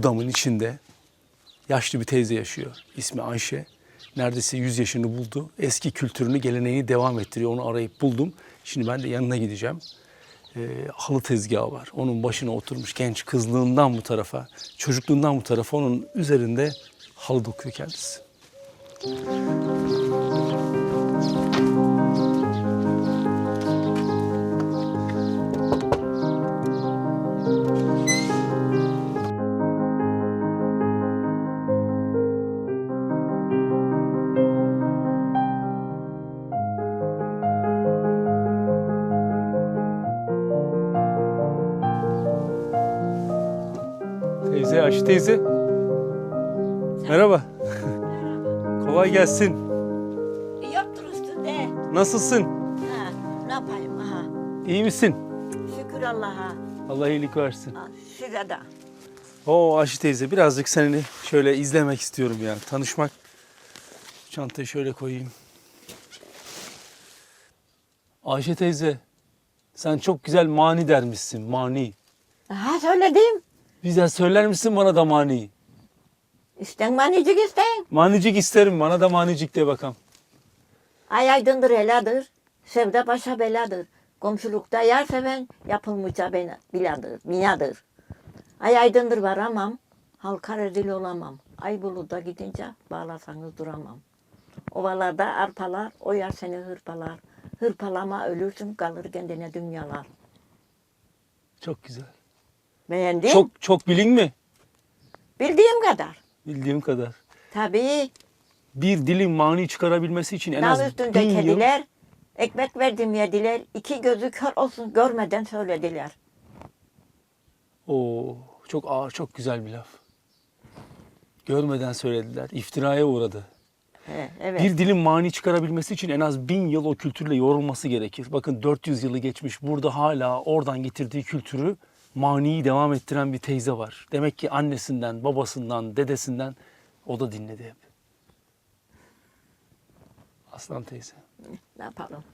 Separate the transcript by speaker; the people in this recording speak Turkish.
Speaker 1: hurdamın içinde yaşlı bir teyze yaşıyor. İsmi Ayşe. Neredeyse 100 yaşını buldu. Eski kültürünü, geleneğini devam ettiriyor. Onu arayıp buldum. Şimdi ben de yanına gideceğim. Ee, halı tezgahı var. Onun başına oturmuş genç kızlığından bu tarafa, çocukluğundan bu tarafa onun üzerinde halı dokuyor kendisi. Teyze, Ayşe teyze. Merhaba. Kolay gelsin.
Speaker 2: Yoktur üstünde.
Speaker 1: Nasılsın?
Speaker 2: Ha, ne yapayım ha?
Speaker 1: İyi misin?
Speaker 2: Şükür Allah'a.
Speaker 1: Allah iyilik versin.
Speaker 2: Ha, Size de.
Speaker 1: Oo Ayşe teyze birazcık seni şöyle izlemek istiyorum yani. Tanışmak. Çantayı şöyle koyayım. Ayşe teyze sen çok güzel mani dermişsin mani.
Speaker 2: Ha söyledim.
Speaker 1: Bize söyler misin bana da mani?
Speaker 2: İsten manicik isten.
Speaker 1: Manicik isterim bana da manicik de bakalım.
Speaker 2: Ay aydındır heladır. Sevde başa beladır. Komşulukta yer seven yapılmışça bena- biladır, binadır. Ay aydındır varamam. Halka rezil olamam. Ay buluda gidince bağlasanız duramam. Ovalarda arpalar, oyar seni hırpalar. Hırpalama ölürsün kalır kendine dünyalar.
Speaker 1: Çok güzel.
Speaker 2: Beğendin?
Speaker 1: Çok çok bilin mi?
Speaker 2: Bildiğim kadar.
Speaker 1: Bildiğim kadar.
Speaker 2: Tabii.
Speaker 1: Bir dilin mani çıkarabilmesi için en az bin
Speaker 2: üstünde
Speaker 1: yıl...
Speaker 2: kediler, ekmek verdim yediler, iki gözü kör olsun görmeden söylediler.
Speaker 1: Oo, çok ağır, çok güzel bir laf. Görmeden söylediler. İftiraya uğradı.
Speaker 2: He, evet.
Speaker 1: Bir dilin mani çıkarabilmesi için en az bin yıl o kültürle yoğrulması gerekir. Bakın 400 yılı geçmiş. Burada hala oradan getirdiği kültürü maniyi devam ettiren bir teyze var. Demek ki annesinden, babasından, dedesinden o da dinledi hep. Aslan teyze.
Speaker 2: Ne yapalım?